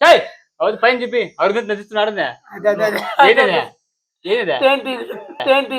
ఏయ్, అవును పైన చెప్పి అదే అదే ఏంటిదే ఏంటిదే ఏంటి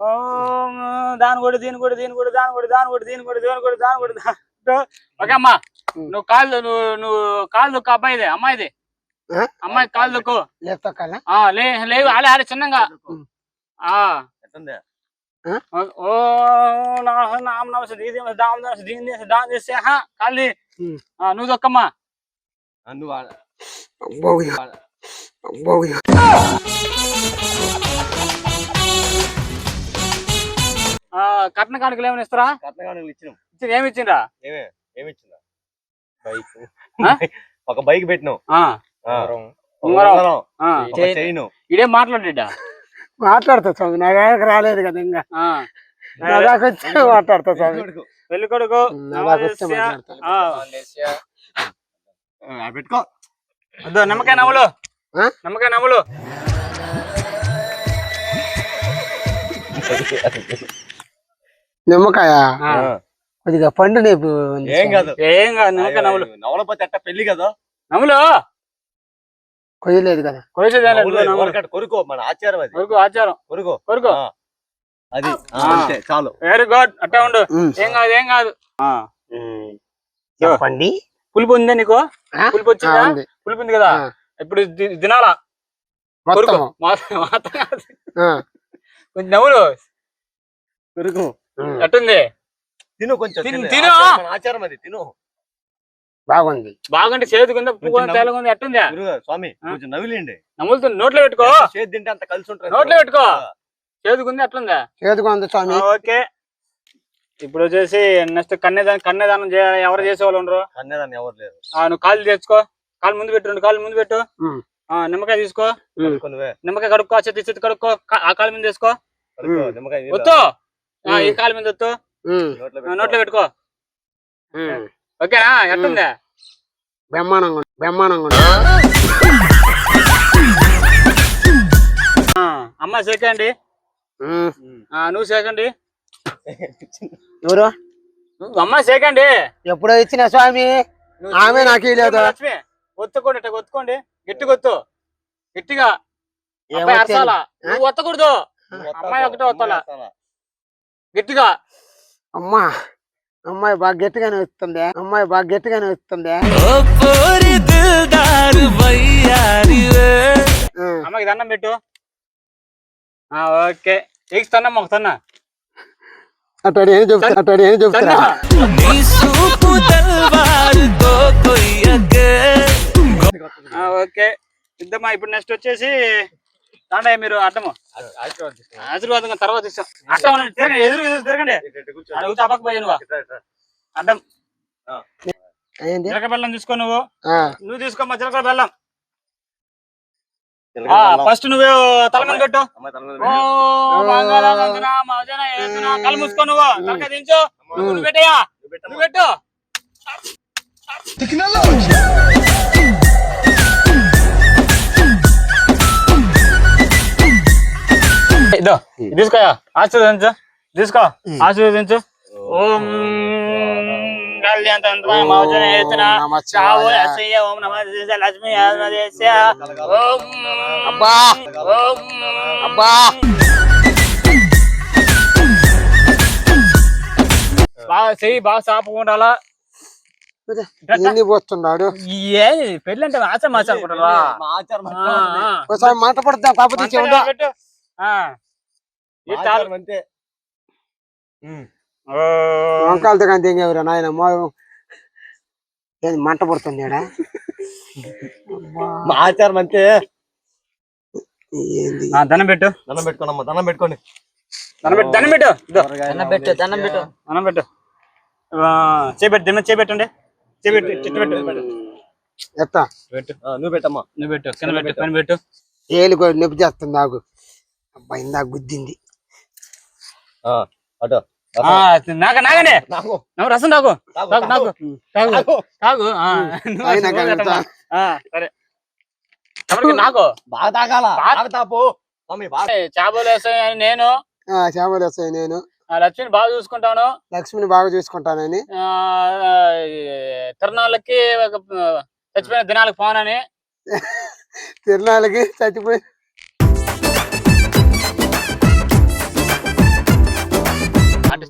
ఓం దాని కూడా దీని కూడా దీని కూడా దాని కూడా దాని కూడా దీని కూడా దీని కూడా దాని కూడా ఓకే అమ్మా నువ్వు కాళ్ళు నువ్వు నువ్వు కాళ్ళు దొక్కు అబ్బాయిదే అమ్మాయిదే అమ్మాయి కాళ్ళు దొక్కు లేవు అలా అలా చిన్నగా. ఓ నా నామ నమస్తే దీది దామ నమస్తే దీని చేసి దాని చేసి కాళ్ళు. నువ్వు దొక్కమ్మా నువ్వు కట్న కానుకలు ఏమైనా ఇస్తారా? కట్నగానులు ఇచ్చినాం. ఇచ్చింది ఏమి ఇచ్చిండ్రా? ఏమే ఏమి ఇచ్చిందా? బైక్? ఒక బైక్ పెట్టినాం. ఆ, ఆ. ఒక ఉంగరం. ఉంగరం, ఆ. ఒక చైన్. ఇదేం మాట్లాడిడా మాట్లాడతా స్వామి. నా దగ్గరకు రాలేదు కదా ఇంకా. నా దాకా వచ్చి మాట్లాడతా స్వామి. పెళ్ళి కొడుకు. పెట్టుకో. అదో నిమ్మకాయ నవ్వులు? నిమ్మకాయ నవ్వులు నిమ్మకాయ? కొద్దిగా పండు నేపు ఏం. కాదు. ఏం కాదు నిమ్మకాయ నవ్వులు నవలపోతే అట్ట పెళ్ళి కదా? నవ్వులు కొయ్యలేదు కదా. ఎవరికట్ట కొరుకో మన ఆచారం అది. కొరుకు ఆచారం. కొరుకో. కొరుకు. అది. అంతే చాలు. వెరీ గుడ్ అట్టే ఉండు. ఏం కాదు ఏం కాదు. ఆ, చెప్పండి. పులుపు ఉందా నీకు? పులుపు వచ్చిందా? పులుపు ఉంది కదా. ఇప్పుడు తినాలా కొరుకు. ఆ, కొంచెం నవ్వులు. కొరుకు. ఎట్టుంది? తిను కొంచెం తిను. ఆచారం, మన ఆచారం అది తిను. బాగుంది. బాగుంటే నవ్వు. తేలగుంది ఎట్టుందా? గురుగా స్వామి ఆ? కొంచెం నవ్వులేండి. నవ్వులుతుంది నోట్లో పెట్టుకో. ఎంత చేతి తింటే అంత కలిసి ఉంటారు నోట్లో పెట్టుకో. చేతికుంది ఎట్లుందా? చేదుగా ఉంది స్వామి. ఓకే. ఇప్పుడు వచ్చేసి నెక్స్ట్ కన్యాదానం కన్యాదానం చేయాలి. ఎవరు చేసేవాళ్ళు ఉండరు? అన్నదాన్ని ఎవరు లేరు. ఆ, నువ్వు కాళ్ళు తెచ్చుకో. కాళ్ళు ముందు పెట్టు రెండు కాళ్ళు ముందు పెట్టు. ఉమ్. ఆ, నిమ్మకాయ తీసుకో. ఉమ్. కొనువే నిమ్మకాయ కడుక్కో చేతి చేతి కడుక్కో. కా- ఆ కాళ్ళ మీద తీసుకో. నిమ్మకాయ నీళ్ళు ఆ, ఈ. కాళ్ళ మీద ఉమ్. నోట్లో పెట్టుకో. నోట్లో పెట్టుకో. ఉమ్. ఓకేనా? ఎట్టుందా? బ్రహ్మాండంగా బ్రహ్మాండంగా అమ్మ సేకండి. నువ్వు సేకండి. ఎవరు? అమ్మ సేకండి. ఎప్పుడో ఇచ్చిన స్వామి. ఆమె నాకు ఇయ్యలేదు. లక్ష్మి. ఒత్తుకోండి ఇట్ట ఒత్తుకోండి. గట్టిగా ఒత్తు. గట్టిగా? అరసాలా? నువ్వు ఒత్తకూడదు. అమ్మాయి ఒకటే వత్తాలా? గట్టిగా. అమ్మా అమ్మాయి బాగా గట్టిగానే వస్తుంది అమ్మాయి బాగా గట్టిగానే వస్తుంది. అమ్మకి దండం పెట్టు. ఆ ఓకే. ఎక్స్ తన్నా మాకు తన్నా అటు ఏం చెప్తా అటు ఏం ఆ, ఓకే. ఇద్దమ్మా ఇప్పుడు నెక్స్ట్ వచ్చేసి తాండయ్య మీరు అడ్డము ఆశీర్వాదం తర్వాత ఇస్తాం. అడ్డం అనండి. తిరగండి, ఎదురు ఎదురు తిరగండి. అడుగుతా పక్క పోయి నువ్వు ఏంది? జీలకర్ర బెల్లం తీసుకో నువ్వు. ఆ, నువ్వు తీసుకోమ్మా జీలకర్ర బెల్లం. ఫస్ట్ నువ్వు తల మీద పెట్టు కళ్ళు మూసుకో నువ్వు. తలకాయ దించు. నువ్వు పెట్టయ్యా. నువ్వు పెట్టు. ఇదో తీసుకోయా ఆశీర్వదించు. తీసుకో. ఆశీర్వదించు. ఓం లక్ష్మీ అబ్బా. అబ్బా. బాగా చెయ్యి బాగా సాపుకుండాలా ఎన్ని పోస్తున్నాడు? ఏ పెళ్ళి అంటే ఆచం ఆచారుకుంటారా ఒకసారి మాట పడతా కాకపోతే అంతే కానీ తెంగేవరా నాయన మో ఏంది మంట పడుతుంది? మా ఆచారం అంతే. ఏంది? ఆ, దండం పెట్టు. దండం పెట్టుకోనమ్మా దండం పెట్టుకోండి. దండం పెట్టు దండం పెట్టు. దండం పెట్టు దండం పెట్టు. దండం పెట్టు. చేపెట్టు దిమ్మ చేపెట్టండి. చేపెట్టు చిట్టు పెట్టు. ఎత్తా. పెట్టు. ఆ, నువ్వు పెట్టమ్మా. నువ్వు పెట్టు కింద పెట్టు పైన పెట్టు. ఏలు కూడా నొప్పి చేస్తుంది నాకు. అబ్బా ఇందాక గుద్దింది. అటు నాక నాగనే. నాకు రసం తాగు. తాగు, తాగు. తాగు. సరే. నాకు బాగా తాగాల? బాగా- తాపు. చేపలు వేసాయని నేను. ఆ, చేపలు వస్తాయి నేను. లక్ష్మిని బాగా చూసుకుంటాను. లక్ష్మిని బాగా చూసుకుంటానని. తిరునాళ్ళకి చచ్చిపోయిన దినాలకు పోనని తిరునాళ్ళకి చచ్చిపోయి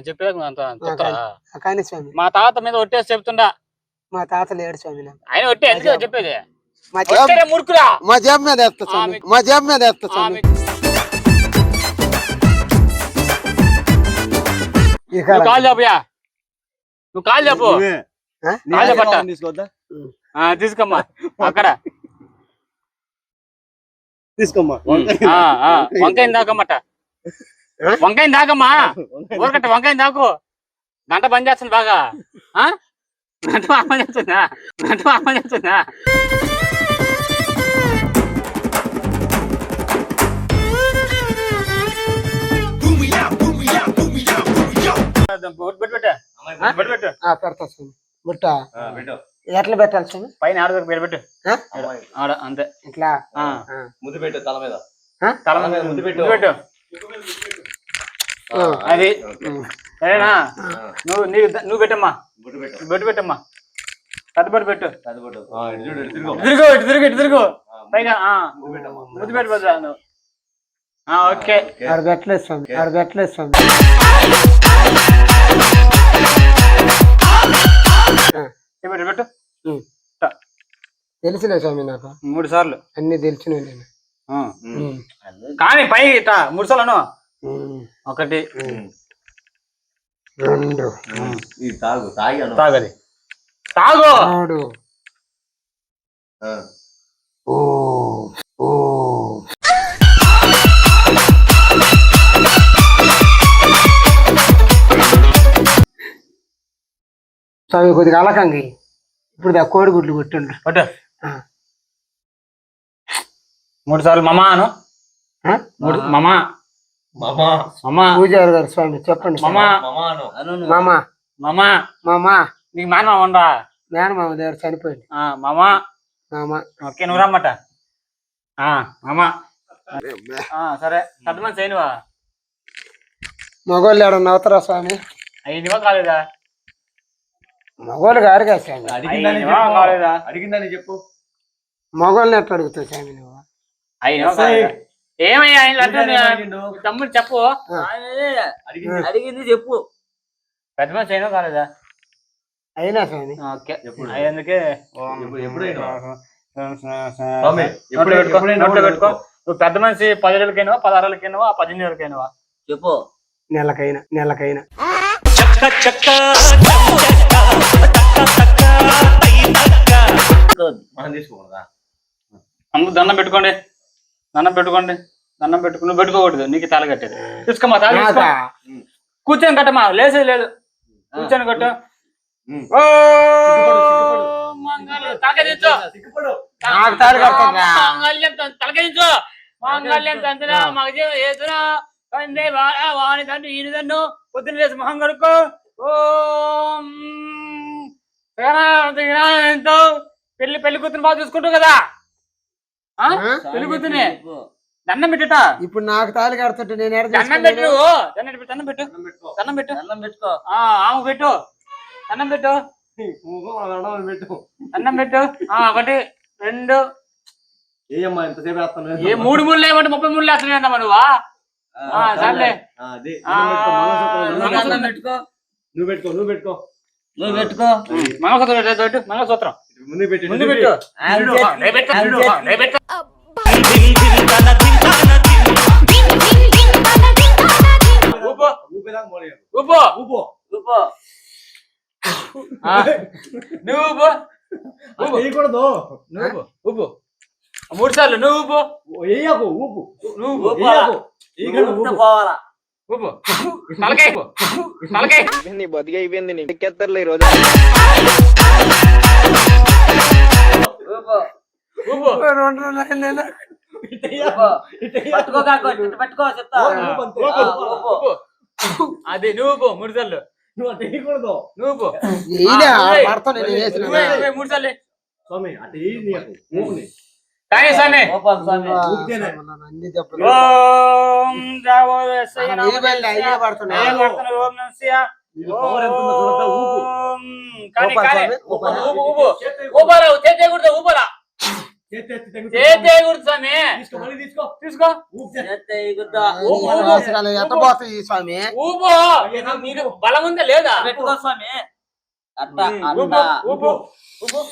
నేను చెప్పేది అంత? కానీ స్వామి. మా తాత మీద ఒట్టేసి చెప్తుండా. మా తాత లేడు స్వామి ఆయన ఒట్టే ఎందుకు చెప్పేది? మా జేబు మీద వేస్తా స్వామి. మా జేబు మీద వేస్తా స్వామి. కాలం. కాలు చెప్పయా నువ్వు కాలు చెప్పు నువ్వే. ఆ? నీ కాళ్ళ పట్ట. ఆశీర్వాదం తీసుకోవద్దా? ఆ, తీసుకోమ్మా. అక్కడ. తీసుకోమ్మా. ఆ, ఆ, వంకాయని దాకమ్మట వంకాయని దాకమ్మా ఊరకట్ట వంకాయని దాకు గంట పని చేస్తుంది బాగా. ఆ? గంట బాగా చేస్తుందా? గంట బాగా చేస్తుందా. ఎట్లా పెట్టాలి స్వామి? పైన ఆడదొక పేరు పెట్టు. ఆడ అంతే. ఇట్లా. ముద్దు పెట్టు తల మీద. తల మీద మీద ముందు ముందు పెట్టు. పెట్టు. అది. సరేనా? నువ్వు నీవు నువ్వు పెట్టమ్మా. బొట్టు పెట్టు. బొట్టు పెట్టమ్మా. బొట్టు పెట్టు. తిరుగు. తిరుగు ఇటు తిరుగు ఇటు తిరుగు. పైగా ముద్దు పెట్టమ్మా. ముద్దు పెట్టు పెద్ద నువ్వు. ఆ, ఓకే. స్వామి స్వామి. ఆ, పెట్టు పెట్టు? ఉమ్. తెలుసులే స్వామి నాకు? మూడు సార్లు. అన్ని తెలిసినవి నేను. కానీ పై మూడు సార్లు అను. ఒకటి. రెండు. ఇది తాగు తాగి అను తాగది. తాగు! మూడు. ఓ ఓ. స్వామి కొద్దిగా అలకంగి. ఇప్పుడు దా కోడిగుడ్లు కొట్టిండ్రు. పట్టు. మూడు సార్లు మమా అను? మూడు మమా. మామా. మమా. పూజారి గారు స్వామి చెప్పండి. మమా. నీకు మానమా ఉండరా మేనమామ దగ్గర చనిపోయింది ఆ, మమా. మామ. ఓకే నువ్వు రమ్మట. ఆ, మమా. ఆ, సరే. పెద్ద మనిషి అయినవా? మగోళ్ళు ఏడ నవ్వుతారా స్వామి? అయినవా కాలేదా? మగోళ్ళు గారు కదా స్వామి. అడిగిందని చెప్పు. కాలేదా అడిగిందని చెప్పు. మగోళ్ళని ఎట్లా అడుగుతావు స్వామి నువ్వు? కాలేదా? ఏమయ్యా. తమ్ముడు చెప్పు. అడిగింది. అడిగింది చెప్పు. పెద్ద మనిషి అయినా కాలేదా? అయినా స్వామి. ఓకే. ఎప్పుడు- పెట్టుకో. నువ్వు పెద్ద మనిషి పదివేలకైనా పదహారులకైనా పద్దెనిమిది వరకైనా చెప్పు. నెలకైనా నెలకైనా. మనం తీసుకోకూడదా అందరూ దండం పెట్టుకోండి. దండం పెట్టుకోండి దండం పెట్టుకుని నువ్వు పెట్టుకోకూడదు నీకు తాళి కట్టేది. తీసుకోమా తాళి తీసుకో. నాకా? కూర్చొని కట్టమా లేసేది లేదు. కూర్చొని కట్టు. ఉమ్. ఓ మంగళ తలకరించు సిగ్గుపడు నాకు తాళి కడతారా? మాంగళ్యం తం- తలకరించు మాంగళ్యం తంతున మగజ ఏతున కందే వాడ వాణి తండ్రి ఈయన తన్ను పొద్దున్న లేసి మొహం కడుక్కో. ఓం. ఎంతో పెళ్ళి పెళ్ళి కూతురు బాగా చూసుకుంటావు కదా? చెప్పు. దండం పెట్టుట. ఇప్పుడు నాకు తాళి కడుతుంటే నేను దండం పెట్టు? దండం పెట్టు దండం పెట్టు. దండం పెట్టు. దండం పెట్టుకో. ఆ ఆమె పెట్టు. దండం పెట్టు. పెట్టు. దండం పెట్టు. ఆ ఒకటి రెండు. ఏ అమ్మా ఎంతసేపు వేస్తాను ఏ మూడు మూడు లేవంటే ముప్పై మూడు లేస్తున్నాయి నువ్వా సర్లే. ఆ, దండం పెట్టుకో, నువ్వు పెట్టుకో. నువ్వు పెట్టుకో. నువ్వు పెట్టుకో. మంగళసూత్రం పెట్టు, పెట్టు మంగళసూత్రం ముందు పెట్టు ముందు పెట్టు. నువ్వు ఊపు మూడు సార్లు నువ్వు ఊపు వేయకు, ఊపు. నువ్వు ఊపు. ఊపు. ఊపు. పోవాలా ఊపు తలకాయ తలకాయ నీ బతికి అయిపోయింది నీ ఎక్కేస్తారులే ఊపు. ఊపు రెండు పట్టుకో కాకు పట్టుకో చెప్తా. అది నువ్వు ఊపు మూడు సార్లు. నువ్వు అటు వేయకూడదు. నువ్వు మూడు సార్లు. స్వామి అటు వేయి. కానీ స్వామి. అన్ని ఓం జావో. ఓం వేయకూడదు. ఊపరా ఊపరా. స్వామి. ఊపు, నీకు- బలం ఉందా లేదా పెట్టుకో స్వామి. అట్ట ఊపు. అట్ట ఊపు. ఊపు.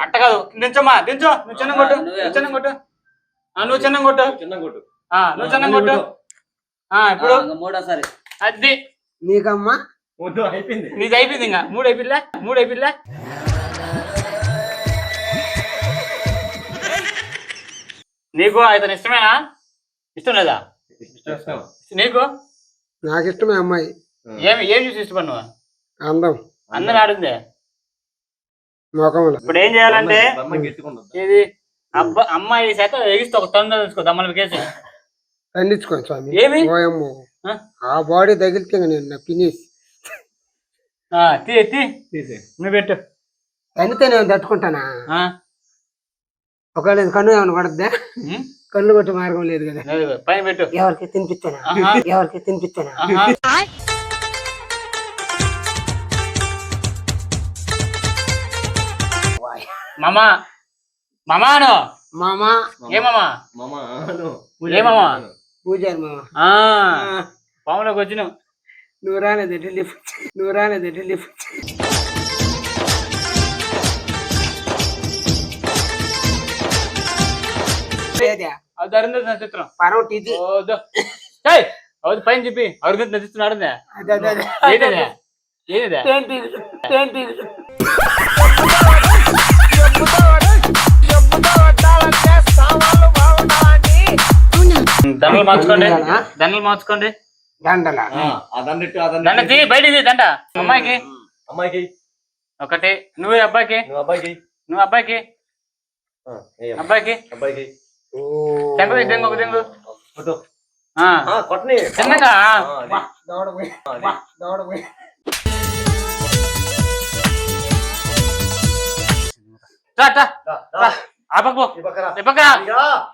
అట్ట కాదు. దించమ్మా దించు నువ్వు చిన్న కొట్టు. నువ్వు. చిన్న కొట్టు. ఆ, నువ్వు చిన్న కొట్టు. చిన్న కొట్టు. ఆ, నువ్వు చిన్న కొట్టు. ఆ, ఇప్పుడు? మూడోసారి. అది. నీకమ్మా? వద్దు, అయిపోయింది. నీది అయిపోయింది ఇంకా. మూడు అయిపోయిందా మూడు అయిపోయిందా నీకు అతను ఇష్టమేనా? ఇష్టం లేదా. నీకు నాకు? ఇష్టమే అమ్మాయి. ఏమి ఏం చూసి ఇష్టపడినావు అందం. అందరూ ఆడిందే? ముఖములు ఇప్పుడు ఏం చేయాలంటే. ఇది అబ్బా అమ్మాయి చేత ఎగిస్తే ఒక తొందర తీసుకో దమ్మల కేసి ఖండించుకోండి స్వామి. ఏమి? ఆ? ఆ బాడీ తగిలితే నేను ఫినిష్ ఆ, తీ తీ. తీసే. నువ్వు పెట్టు. తగ్గితే నేను తట్టుకుంటానా? ఆ, ఒకవేళ కన్ను ఏమైనా పడద్దా ఉమ్, కన్ను కొట్టే మార్గం లేదు కదా. పైన పెట్టు. ఎవరికి తినిపిస్తానా. ఎవరికి తినిపిస్తానా. మామా. మామాను మామా. ఏమమ్మా. ఏ మామ? పూజారి మామ. పాములోకి వచ్చినావు నువ్వు రాలేదు ఢిల్లీ నువ్వు రాలేదు ఢిల్లీ లేదా అది అరుంధతి నక్షత్రం. పరవటి ఇది. ఓదో. ఏయ్, అవును పైన చెప్పి అరుంధతి నక్షత్రం ఆడిందే? అదే అదే. ఏదిదే? దండలు మార్చుకోండి. దండలు మార్చుకోండి. దండల? దండెట్టు. దండ అమ్మాయికి. అమ్మాయికి. ఒకటి. నువ్వు అబ్బాయికి. నువ్వు అబ్బాయికి. నువ్వు అబ్బాయికి. ఆ, ఏయ్ అమ్మ. అబ్బాయికి. అబ్బాయికి. దెంగు ఒక దెంగు ఆ, కొట్టని. చిన్నగా.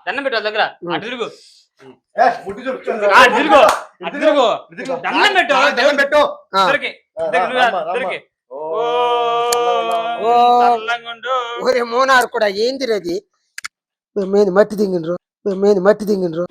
దండం పెట్టు దగ్గర. అటు తిరుగు. దండం పెట్టు పెట్టు. మోనారు కూడా ఏంది అది? మీద మట్టి దింగినరు మీద మట్టి దింగినరు.